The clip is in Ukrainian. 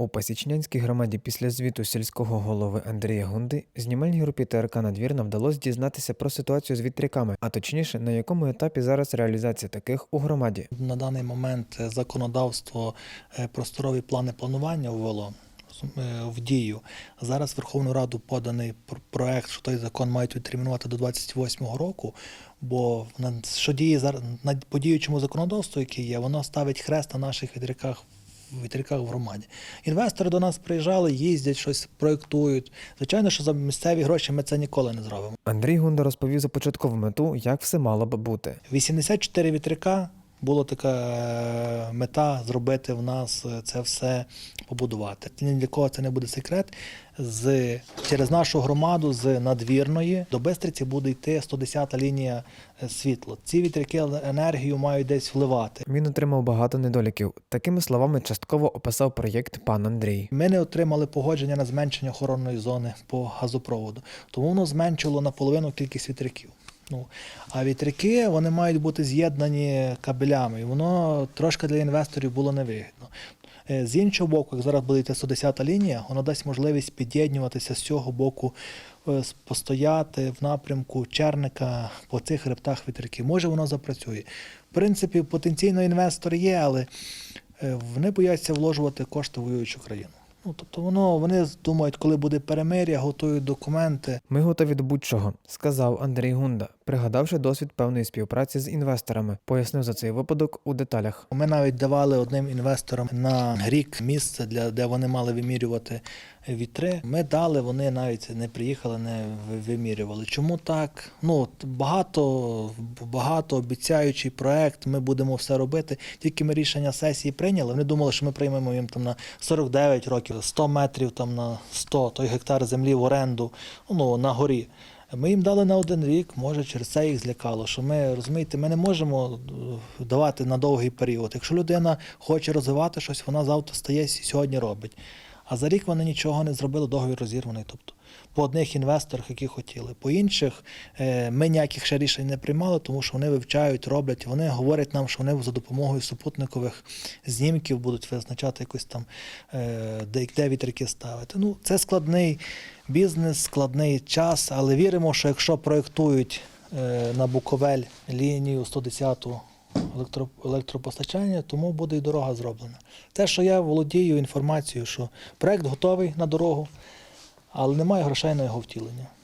У Пасічнянській громаді після звіту сільського голови Андрія Гунди знімальній групі ТРК Надвірна вдалося дізнатися про ситуацію з вітряками, а точніше, на якому етапі зараз реалізація таких у громаді. На даний момент е, законодавство е, просторові плани планування ввело е, в дію. Зараз Верховну Раду поданий пр- проект, що той закон мають відтермінувати до 28-го року. Бо що діє на подіючому законодавству, яке є, воно ставить хрест на наших вітряках. Вітряках в громаді. Інвестори до нас приїжджали, їздять, щось проєктують. Звичайно, що за місцеві гроші ми це ніколи не зробимо. Андрій Гунда розповів за початкову мету, як все мало би бути. 84 вітряка була така е, мета зробити в нас е, це все побудувати. Ні для кого це не буде секрет. З через нашу громаду з надвірної до Бистриці буде йти 110-та лінія е, світла. Ці вітряки енергію мають десь вливати. Він отримав багато недоліків. Такими словами частково описав проєкт пан Андрій. Ми не отримали погодження на зменшення охоронної зони по газопроводу, тому воно зменшило наполовину кількість вітряків. Ну, а вітряки вони мають бути з'єднані кабелями, і воно трошки для інвесторів було невигідно. Е, З іншого боку, як зараз буде йти 110 лінія, воно дасть можливість під'єднуватися з цього боку, е, постояти в напрямку Черника по цих хребтах вітряків. Може, воно запрацює. В принципі, потенційно інвестор є, але е, вони бояться вложувати кошти воюючу країну. Ну, тобто воно, вони думають, коли буде перемир'я, готують документи. Ми готові до будь-чого, сказав Андрій Гунда, пригадавши досвід певної співпраці з інвесторами, пояснив за цей випадок у деталях. Ми навіть давали одним інвесторам на рік місце, для, де вони мали вимірювати вітри. Ми дали, вони навіть не приїхали, не вимірювали. Чому так? Ну, багато, багато обіцяючий проект, ми будемо все робити. Тільки ми рішення сесії прийняли. Вони думали, що ми приймемо їм там на 49 років, 100 метрів там на 100, той гектар землі в оренду, ну, на горі. Ми їм дали на один рік, може через це їх злякало. Що ми розумієте, ми не можемо е, давати на довгий період. Якщо людина хоче розвивати щось, вона завтра стає сьогодні робить. А за рік вони нічого не зробили, договір розірваний. Тобто по одних інвесторах, які хотіли. По інших е, ми ніяких ще рішень не приймали, тому що вони вивчають, роблять. Вони говорять нам, що вони за допомогою супутникових знімків будуть визначати якось там, е, де, вітряки ставити. Ну, це складний бізнес, складний час, але віримо, що якщо проєктують е, на Буковель лінію 110-ту електро, електропостачання, тому буде і дорога зроблена. Те, що я володію інформацією, що проєкт готовий на дорогу, але немає грошей на його втілення.